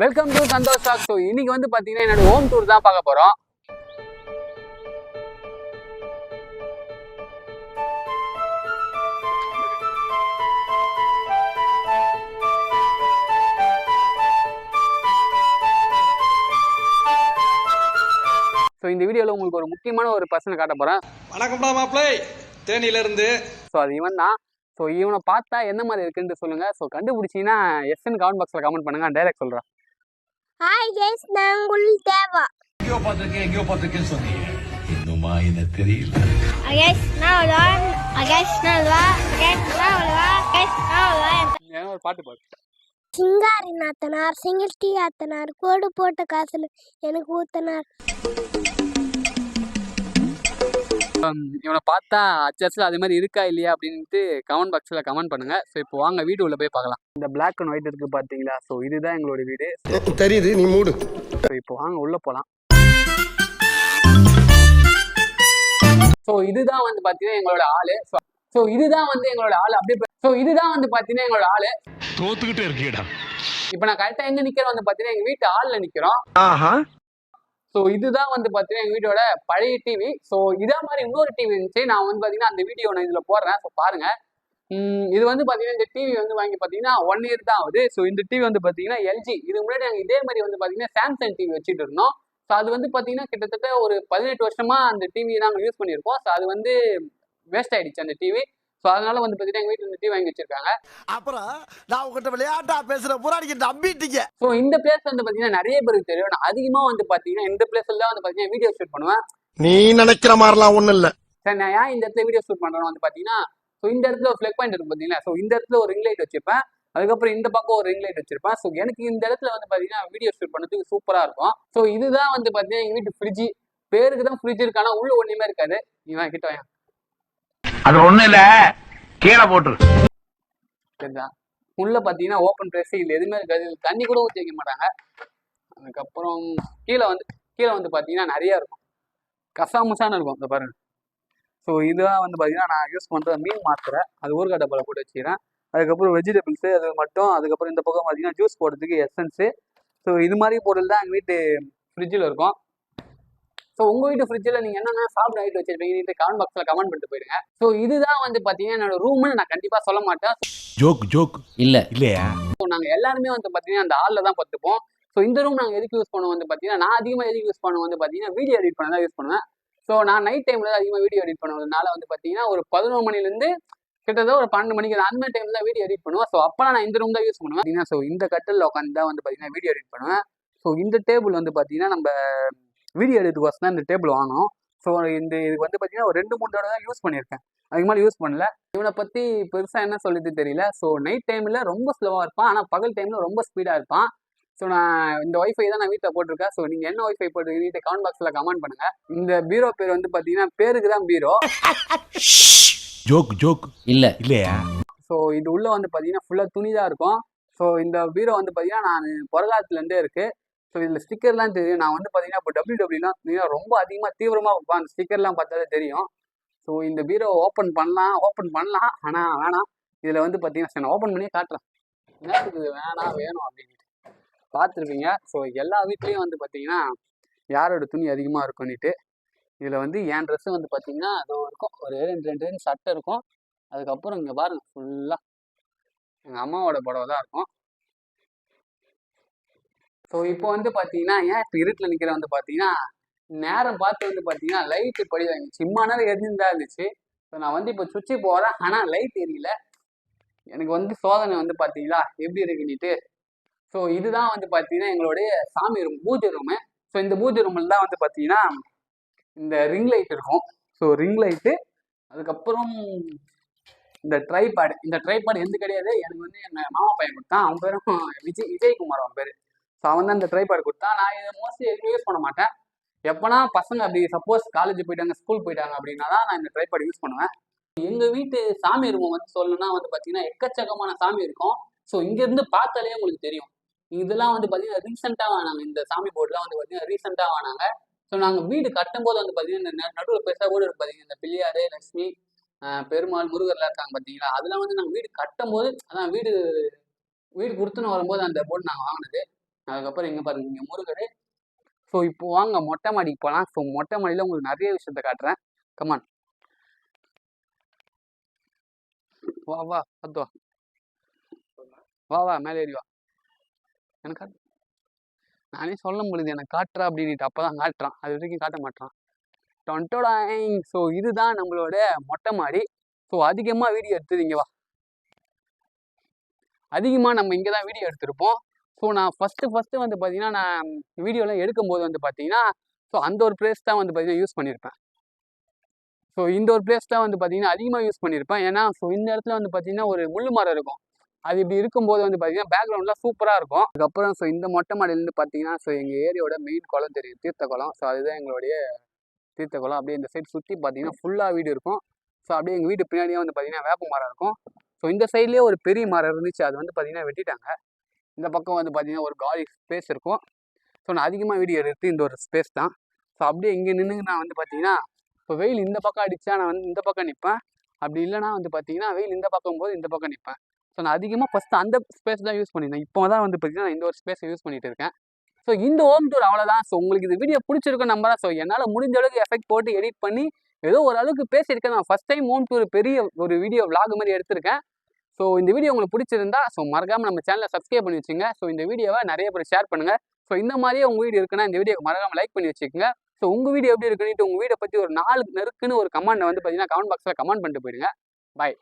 Welcome to Santhosh talk show இன்னைக்கு வந்து பாத்தீங்கன்னா என்னோட ஹோம் டூர் தான் பார்க்க போறோம். ஸோ இந்த வீடியோவில் உங்களுக்கு ஒரு முக்கியமான ஒரு பர்சனை காட்ட போறேன். வணக்கம்டா மாப்பிளை. தேனியில இருந்து ஸோ அது இவன் தான். ஸோ இவனை பார்த்தா என்ன மாதிரி இருக்குன்னு சொல்லுங்க. ஸோ கண்டுபிடிச்சீங்கன்னா எஸ்என் கமெண்ட் பாக்ஸில் கமெண்ட் பண்ணுங்க. டைரக்ட் சொல்கிறேன் ஹாய் கேஸ் நான் உங்கள் தேவா. எங்கேயோ பார்த்திருக்கேன் எங்கேயோ பார்த்திருக்கேன்னு சொன்னீங்க. இன்னுமா என்ன தெரியல. அகேஷ் நான் வருவான் அகேஷ் நான் வருவா அகேஷ் நான் வருவா அகேஷ் நான் வருவா ஒரு பாட்டு பாடு. சிங்காரி நாத்தனார் சிங்கிள் டீ ஆத்தனார் கோடு போட்ட காசுல எனக்கு ஊத்தனார். இவனை பார்த்தா அச்சஸில் அது மாதிரி இருக்கா இல்லையா அப்படின்ட்டு கமெண்ட் பாக்ஸில் கமெண்ட் பண்ணுங்க. ஸோ இப்போ வாங்க வீடு உள்ள போய் பார்க்கலாம். இந்த பிளாக் அண்ட் ஒயிட் இருக்கு பார்த்தீங்களா? ஸோ இதுதான் எங்களோட வீடு. தெரியுது நீ மூடு. ஸோ இப்போ வாங்க உள்ள போகலாம் ஸோ இதுதான் வந்து பார்த்தீங்கன்னா எங்களோட ஆளு. ஸோ இதுதான் வந்து எங்களோட ஆளு. அப்படியே ஸோ இதுதான் வந்து பார்த்தீங்கன்னா எங்களோட ஆளு. தோத்துக்கிட்டே இருக்கீடா இப்போ நான் கரெக்டாக எங்க நிக்கிறோம் வந்து பார்த்தீங்கன்னா எங்க வீட்டு ஆள்ல நிக்கிறோம். ஆஹா. ஸோ இதுதான் வந்து பார்த்தீங்கன்னா எங்கள் வீட்டோட பழைய டிவி ஸோ இதே மாதிரி இன்னொரு டிவி இருந்துச்சு. நான் வந்து பார்த்தீங்கன்னா அந்த வீடியோ நான் இதில் போடுறேன். ஸோ பாருங்க. இது வந்து பார்த்தீங்கன்னா இந்த டிவி வந்து வாங்கி பார்த்தீங்கன்னா ஒன் இயர் தான் ஆகுது. ஸோ இந்த டிவி வந்து பார்த்தீங்கன்னா எல்ஜி இது முன்னாடி நாங்கள் இதே மாதிரி வந்து பார்த்தீங்கன்னா சாம்சங் டிவி வச்சுட்டு இருந்தோம். ஸோ அது வந்து பார்த்தீங்கன்னா கிட்டத்தட்ட ஒரு பதினெட்டு வருஷமாக அந்த டிவி நாங்கள் யூஸ் பண்ணியிருக்கோம். ஸோ அது வந்து வேஸ்ட் ஆயிடுச்சு அந்த டிவி ஸோ அதனால வந்து பார்த்தீங்கன்னா எங்கள் வீட்டில் டிவி வாங்கி வச்சிருக்காங்க. அப்புறம் நான் உங்ககிட்ட விளையாட்டா பேசுற பூரா நீங்க நம்பிட்டீங்க. ஸோ இந்த பிளேஸ் வந்து பார்த்தீங்கன்னா நிறைய பேருக்கு தெரியும். நான் அதிகமாக வந்து பார்த்தீங்கன்னா இந்த பிளேஸ்ல தான் வந்து பார்த்தீங்கன்னா வீடியோ ஷூட் பண்ணுவேன். நீ நினைக்கிற மாதிரிலாம் ஒண்ணும் இல்ல. சரி நான் ஏன் இந்த இடத்துல வீடியோ ஷூட் பண்றேன்னு வந்து பாத்தீங்கன்னா ஸோ இந்த இடத்துல ஒரு ஃபிளக் பாயிண்ட் இருக்கு பாத்தீங்களா? ஸோ இந்த இடத்துல ஒரு ரிங் லைட் வச்சிருப்பேன். அதுக்கப்புறம் இந்த பக்கம் ஒரு ரிங் லைட் வச்சிருப்பேன். ஸோ எனக்கு இந்த இடத்துல வந்து பாத்தீங்கன்னா வீடியோ ஷூட் பண்ணதுக்கு சூப்பரா இருக்கும். ஸோ இதுதான் வந்து பாத்தீங்கன்னா எங்க வீட்டு ஃப்ரிட்ஜ் பேருக்கு தான் ஃப்ரிட்ஜ் இருக்கு ஆனா உள்ள ஒண்ணுமே இருக்காது. இவன் கிட்ட வாங்க அது ஒண்ணு இல்ல. கீழே போட்டுரு. சரிதா. உள்ள பாத்தீங்கன்னா ஓப்பன் ட்ரெஸ் இல்லை. எதுவுமே இருக்காது. தண்ணி கூட ஊற்றி வைக்க மாட்டாங்க. அதுக்கப்புறம் கீழே வந்து கீழே வந்து பாத்தீங்கன்னா நிறைய இருக்கும். கசாமுசான்னு இருக்கும். இந்த பாருங்க. ஸோ இதுதான் வந்து பார்த்தீங்கன்னா நான் யூஸ் பண்ணுற மீன் மாத்திரை. அது ஊறுகாய் டப்பாவில் போட்டு வச்சுக்கிறேன். அதுக்கப்புறம் வெஜிடபிள்ஸு அது மட்டும். அதுக்கப்புறம் இந்த பக்கம் பார்த்தீங்கன்னா ஜூஸ் போடுறதுக்கு எசன்ஸு ஸோ இது மாதிரி பொருள் தான் எங்கள் வீட்டு ஃப்ரிட்ஜில் இருக்கும். ஸோ உங்கள் வீட்டு ஃப்ரிட்ஜில் நீங்கள் என்னென்ன சாப்பிட ஐட்டு வச்சிருப்பீங்கன்னு கமெண்ட் பாக்ஸில் கமெண்ட் பண்ணிட்டு போயிடுங்க. ஸோ இதுதான் வந்து பார்த்தீங்கன்னா என்னோட ரூம்னு நான் கண்டிப்பாக சொல்ல மாட்டேன். ஜோக் ஜோக் இல்ல. இல்லையா? ஸோ நாங்கள் எல்லாருமே வந்து பார்த்தீங்கன்னா அந்த ஹாலில் தான் பத்துப்போம். ஸோ இந்த ரூம் நாங்கள் எதுக்கு யூஸ் பண்ணுவோம் வந்து பார்த்தீங்கன்னா நான் அதிகமாக எதுக்கு யூஸ் பண்ணுவோம் வந்து பார்த்தீங்கன்னா வீடியோ எடிட் பண்ண தான் யூஸ் பண்ணுவேன். ஸோ நான் நைட் டைமில் தான் அதிகமாக வீடியோ எடிட் பண்ணுவதுனால வந்து பார்த்தீங்கன்னா ஒரு பதினோரு மணிலேருந்து கிட்டத்தட்ட ஒரு பன்னெண்டு மணிக்கு அந்த மாதிரி டைமில் தான் வீடியோ எடிட் பண்ணுவேன். ஸோ அப்போலாம் நான் இந்த ரூம் தான் யூஸ் பண்ணுவேன். பார்த்தீங்கன்னா ஸோ இந்த கட்டில் உட்காந்து தான் வந்து பார்த்தீங்கன்னா வீடியோ எடிட் பண்ணுவேன். ஸோ இந்த டேபிள் வந்து பார்த்தீங்கன்னா நம்ம வீடியோ எடிட்டுக்கோசம் தான் இந்த டேபிள் வாங்கினோம் ஸோ இந்த இதுக்கு வந்து பார்த்தீங்கன்னா ஒரு ரெண்டு மூணு தடவை தான் யூஸ் பண்ணியிருக்கேன். அதுக்கு மேலே யூஸ் பண்ணல. இவனை பற்றி பெருசாக என்ன சொல்லிட்டு தெரியல. ஸோ நைட் டைமில் ரொம்ப ஸ்லோவாக இருப்பான். ஆனால் பகல் டைமில் ரொம்ப ஸ்பீடாக இருப்பான். ஸோ நான் இந்த ஒய்ஃபை தான் நான் வீட்டில் போட்டிருக்கேன். ஸோ நீங்கள் என்ன ஒய்ஃபை போட்டுருக்கீங்க கமெண்ட் பாக்ஸில் கமெண்ட் பண்ணுங்க. இந்த பீரோ பேர் வந்து பார்த்தீங்கன்னா பேருக்கு தான் பீரோ ஜோக் ஜோக் இல்ல. இல்லையா? ஸோ இது உள்ள வந்து பார்த்தீங்கன்னா ஃபுல்லாக துணி தான் இருக்கும். ஸோ இந்த பீரோ வந்து பார்த்தீங்கன்னா நான் பிறகாலத்துலேருந்தே இருக்கு. ஸோ இதில் ஸ்டிக்கர்லாம் தெரியும் நான் வந்து பார்த்தீங்கன்னா இப்போ டபிள்யூ டபிள்யூலாம் ரொம்ப அதிகமாக தீவிரமாக வைப்பேன் அந்த ஸ்டிக்கர்லாம் பார்த்தாலே தெரியும். ஸோ இந்த பீரோ ஓப்பன் பண்ணலாம் ஓப்பன் பண்ணலாம். ஆனால் வேணாம். இதில் வந்து பார்த்தீங்கன்னா சரி நான் ஓப்பன் பண்ணி காட்டுறேன். என்னத்துக்கு இது வேணாம் வேணும் அப்படின்ட்டு பார்த்துருப்பீங்க. ஸோ எல்லா வீட்லேயும் வந்து பார்த்தீங்கன்னா யாரோட துணி அதிகமாக இருக்கும்னுட்டு இதில் வந்து என் ட்ரெஸ்ஸு வந்து பார்த்தீங்கன்னா அதுவும் இருக்கும். ஒரு ரெண்டு ரெண்டு ரெண்டு சட்டை இருக்கும். அதுக்கப்புறம் இங்கே பாருங்கள் ஃபுல்லாக எங்கள் அம்மாவோட புடவை தான் இருக்கும். ஸோ இப்போ வந்து பார்த்தீங்கன்னா ஏன் இப்போ இருட்டில் நிற்கிற வந்து பார்த்தீங்கன்னா நேரம் பார்த்து வந்து பார்த்தீங்கன்னா லைட்டு படி சும்மா நேரம் எரிஞ்சுன்னு தான் இருந்துச்சு. ஸோ நான் வந்து இப்போ சுவிட்சு போகிறேன் ஆனால் லைட் எரியல. எனக்கு வந்து சோதனை வந்து பார்த்தீங்களா எப்படி இருக்குன்னுட்டு. ஸோ இதுதான் வந்து பார்த்தீங்கன்னா எங்களுடைய சாமி ரூம் பூஜை ரூமு ஸோ இந்த பூஜை ரூமில் தான் வந்து பார்த்தீங்கன்னா இந்த ரிங் லைட் இருக்கும். ஸோ ரிங் லைட்டு அதுக்கப்புறம் இந்த ட்ரைபேடு இந்த ட்ரைபேடு எந்த கிடையாது. எனக்கு வந்து எங்கள் மாமா பையன் கொடுத்தான் அவன் பேரும் விஜய் விஜயகுமார் அவன் பேர். ஸோ அவன் தான் இந்த ட்ரைபேடு கொடுத்தான் நான் இதை மோஸ்ட்லி எதுவும் யூஸ் பண்ண மாட்டேன். எப்போனா பசங்க அப்படி சப்போஸ் காலேஜ் போயிட்டாங்க ஸ்கூல் போயிட்டாங்க அப்படின்னா தான் நான் இந்த ட்ரைபேடு யூஸ் பண்ணுவேன். எங்கள் வீட்டு சாமி ரூம் வந்து சொல்லணும்னா வந்து பார்த்தீங்கன்னா எக்கச்சக்கமான சாமி இருக்கும். ஸோ இங்கேருந்து பார்த்தாலே உங்களுக்கு தெரியும். இதெல்லாம் வந்து பார்த்தீங்கன்னா ரீசெண்டாக வாங்கினாங்க. இந்த சாமி போர்டுலாம் வந்து பார்த்தீங்கன்னா ரீசெண்டாக வாங்கினாங்க. ஸோ நாங்கள் வீடு கட்டும்போது வந்து பார்த்தீங்கன்னா இந்த நடுவில் பெருசாக கூட இருக்கு பார்த்தீங்கன்னா இந்த பிள்ளையாரு லட்சுமி பெருமாள் முருகர்லாம் இருக்காங்க பார்த்தீங்களா அதெல்லாம் வந்து நாங்கள் வீடு கட்டும்போது அதான் வீடு வீடு கொடுத்துன்னு வரும்போது அந்த போர்டு நாங்கள் வாங்கினது. அதுக்கப்புறம் இங்கே பாருங்க இங்கே முருகர். ஸோ இப்போ வாங்க மொட்டை மாடிக்கு போகலாம் ஸோ மொட்டை மாடியில் உங்களுக்கு நிறைய விஷயத்த காட்டுறேன். கமான் வா வா பத்து வா வா வா மேலே ஏறி வா. எனக்கு காட்டு. நானே சொல்ல முடியுது எனக்கு காட்டுறா அப்படின்ட்டு அப்போ தான் காட்டுறான். அது வரைக்கும் காட்ட மாட்டான். டொன்டோடாங் ஸோ இதுதான் நம்மளோட மொட்டை மாடி. ஸோ அதிகமாக வீடியோ எடுத்தது இங்கே வா. அதிகமாக நம்ம இங்கே தான் வீடியோ எடுத்திருப்போம். ஸோ நான் ஃபஸ்ட்டு ஃபஸ்ட்டு வந்து பார்த்தீங்கன்னா நான் வீடியோலாம் எடுக்கும்போது வந்து பார்த்தீங்கன்னா ஸோ அந்த ஒரு பிளேஸ் தான் வந்து பார்த்தீங்கன்னா யூஸ் பண்ணியிருப்பேன் ஸோ இந்த ஒரு பிளேஸ் தான் வந்து பார்த்தீங்கன்னா அதிகமாக யூஸ் பண்ணியிருப்பேன் ஏன்னா ஸோ இந்த இடத்துல வந்து பார்த்தீங்கன்னா ஒரு முள்ளு மரம் இருக்கும். அது இப்படி இருக்கும்போது வந்து பார்த்தீங்கன்னா பேக்ரவுண்ட்லாம் சூப்பராக இருக்கும். அதுக்கப்புறம் ஸோ இந்த மொட்டை மாடிலேருந்து பார்த்தீங்கன்னா ஸோ எங்கள் ஏரியோட மெயின் குளம் தெரியும். தீர்த்த குளம் ஸோ அதுதான் எங்களுடைய தீர்த்த குளம் அப்படியே இந்த சைடு சுற்றி பார்த்தீங்கன்னா ஃபுல்லாக வீடு இருக்கும். ஸோ அப்படியே எங்கள் வீட்டு பின்னாடியே வந்து பார்த்தீங்கன்னா வேப்ப மரம் இருக்கும். ஸோ இந்த சைட்லேயே ஒரு பெரிய மரம் இருந்துச்சு. அது வந்து பார்த்தீங்கன்னா வெட்டிட்டாங்க. இந்த பக்கம் வந்து பார்த்தீங்கன்னா ஒரு காலி ஸ்பேஸ் இருக்கும். ஸோ நான் அதிகமாக வீடியோ எடுத்து இந்த ஒரு ஸ்பேஸ் தான். ஸோ அப்படியே இங்கே நின்று நான் வந்து பார்த்தீங்கன்னா இப்போ வெயில் இந்த பக்கம் அடித்தா நான் வந்து இந்த பக்கம் நிற்பேன் அப்படி இல்லைனா வந்து பார்த்தீங்கன்னா வெயில் இந்த பக்கம் போது இந்த பக்கம் நிற்பேன் ஸோ நான் அதிகமாக ஃபஸ்ட்டு அந்த ஸ்பேஸ் தான் யூஸ் பண்ணியிருந்தேன். இப்போ தான் வந்து பார்த்தீங்கன்னா நான் இந்த ஒரு ஸ்பேஸை யூஸ் பண்ணிட்டு இருக்கேன். ஸோ இந்த ஹோம் டூர் அவ்வளோதான் ஸோ உங்களுக்கு இந்த வீடியோ பிடிச்சிருக்கும் நம்புறேன். ஸோ என்னால் முடிஞ்ச அளவுக்கு எஃபெக்ட் போட்டு எடிட் பண்ணி ஏதோ ஒரு அளவுக்கு பேசியிருக்கேன். நான் ஃபஸ்ட் டைம் ஹோம் டூர் பெரிய ஒரு வீடியோ விளாக் மாதிரி எடுத்திருக்கேன். ஸோ இந்த வீடியோ உங்களுக்கு பிடிச்சிருந்தா ஸோ மறக்காம நம்ம சேனலை சப்ஸ்கிரைப் பண்ணி வச்சுங்க. ஸோ இந்த வீடியோவை நிறைய பேர் ஷேர் பண்ணுங்கள் ஸோ இந்த மாதிரியே உங்கள் வீடியோ இருக்குன்னா இந்த வீடியோ மறக்காமல் லைக் பண்ணி வச்சுக்கோங்க. ஸோ உங்கள் வீடியோ எப்படி இருக்குன்னு உங்கள் வீடியோ பற்றி ஒரு நாலு நெருக்குன்னு ஒரு கமெண்ட் வந்து பார்த்தீங்கன்னா கமெண்ட் பாக்ஸில் கமெண்ட் பண்ணிட்டு போயிடுங்க. பாய்